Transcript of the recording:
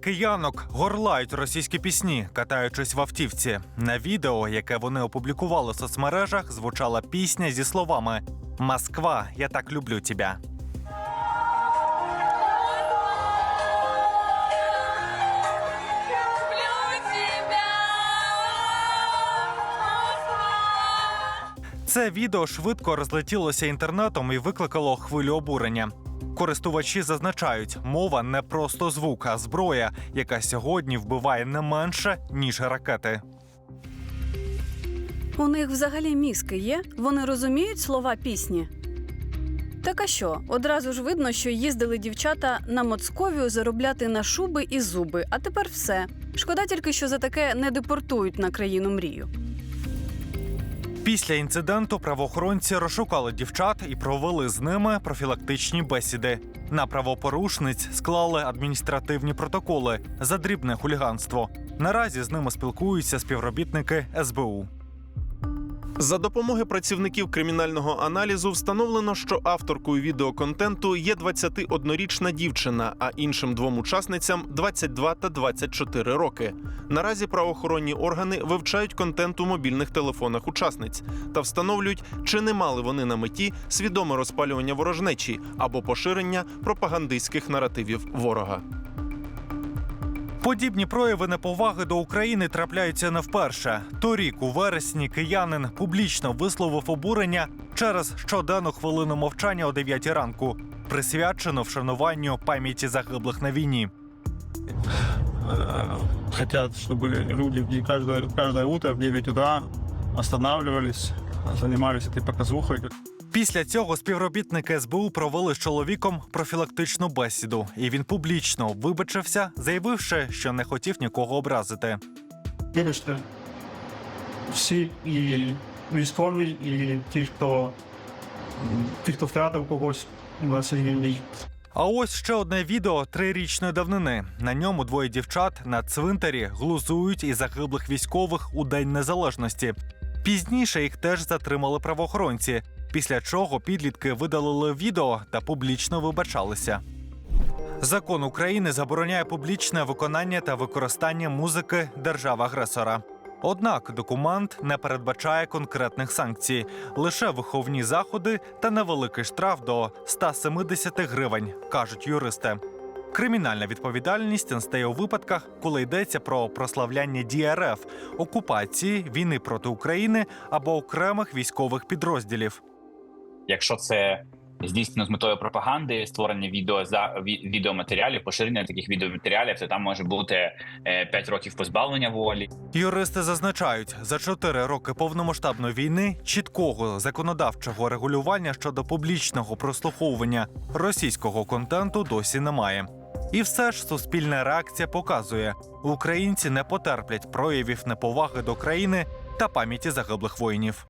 киянок горлають російські пісні, катаючись в автівці. На відео, яке вони опублікували в соцмережах, звучала пісня зі словами Москва, я так люблю тебе. Це відео швидко розлетілося інтернетом і викликало хвилю обурення. Користувачі зазначають, мова не просто звук, а зброя, яка сьогодні вбиває не менше ніж ракети. У них взагалі мізки є? Вони розуміють слова пісні? Так а що? Одразу ж видно, що їздили дівчата на Моцковію заробляти на шуби і зуби, а тепер все. Шкода тільки, що за таке не депортують на країну мрію. Після інциденту правоохоронці розшукали дівчат і провели з ними профілактичні бесіди. На правопорушниць склали адміністративні протоколи за дрібне хуліганство. Наразі з ними спілкуються співробітники СБУ. За допомоги працівників кримінального аналізу встановлено, що авторкою відеоконтенту є 21-річна дівчина, а іншим двом учасницям 22 та 24 роки. Наразі правоохоронні органи вивчають контент у мобільних телефонах учасниць та встановлюють, чи не мали вони на меті свідоме розпалювання ворожнечі або поширення пропагандистських наративів ворога. Подібні прояви неповаги до України трапляються не вперше. Торік, у вересні, киянин публічно висловив обурення через щоденну хвилину мовчання о 9 ранку, присвячену вшануванню пам'яті загиблих на війні. э, хотят, чтобы люди в- каждое, каждое утро в 9 утра останавливались, занимались этой показухой. Після цього співробітники СБУ провели з чоловіком профілактичну бесіду, і він публічно вибачився, заявивши, що не хотів нікого образити. Вибачте, всі і військові, і ті, хто, ті, хто втратив когось на цій війні. А ось ще одне відео трирічної давнини. На ньому двоє дівчат на цвинтарі глузують із загиблих військових у День Незалежності. Пізніше їх теж затримали правоохоронці, після чого підлітки видалили відео та публічно вибачалися. Закон України забороняє публічне виконання та використання музики держави-агресора. Однак документ не передбачає конкретних санкцій, лише виховні заходи та невеликий штраф до 170 гривень, кажуть юристи. Кримінальна відповідальність настає у випадках, коли йдеться про прославляння РФ, окупації, війни проти України або окремих військових підрозділів. Якщо це здійснено з метою пропаганди, створення відео за відеоматеріалів, поширення таких відеоматеріалів, то там може бути 5 років позбавлення волі. Юристи зазначають, за чотири роки повномасштабної війни чіткого законодавчого регулювання щодо публічного прослуховування російського контенту досі немає. І все ж суспільна реакція показує, українці не потерплять проявів неповаги до країни та пам'яті загиблих воїнів.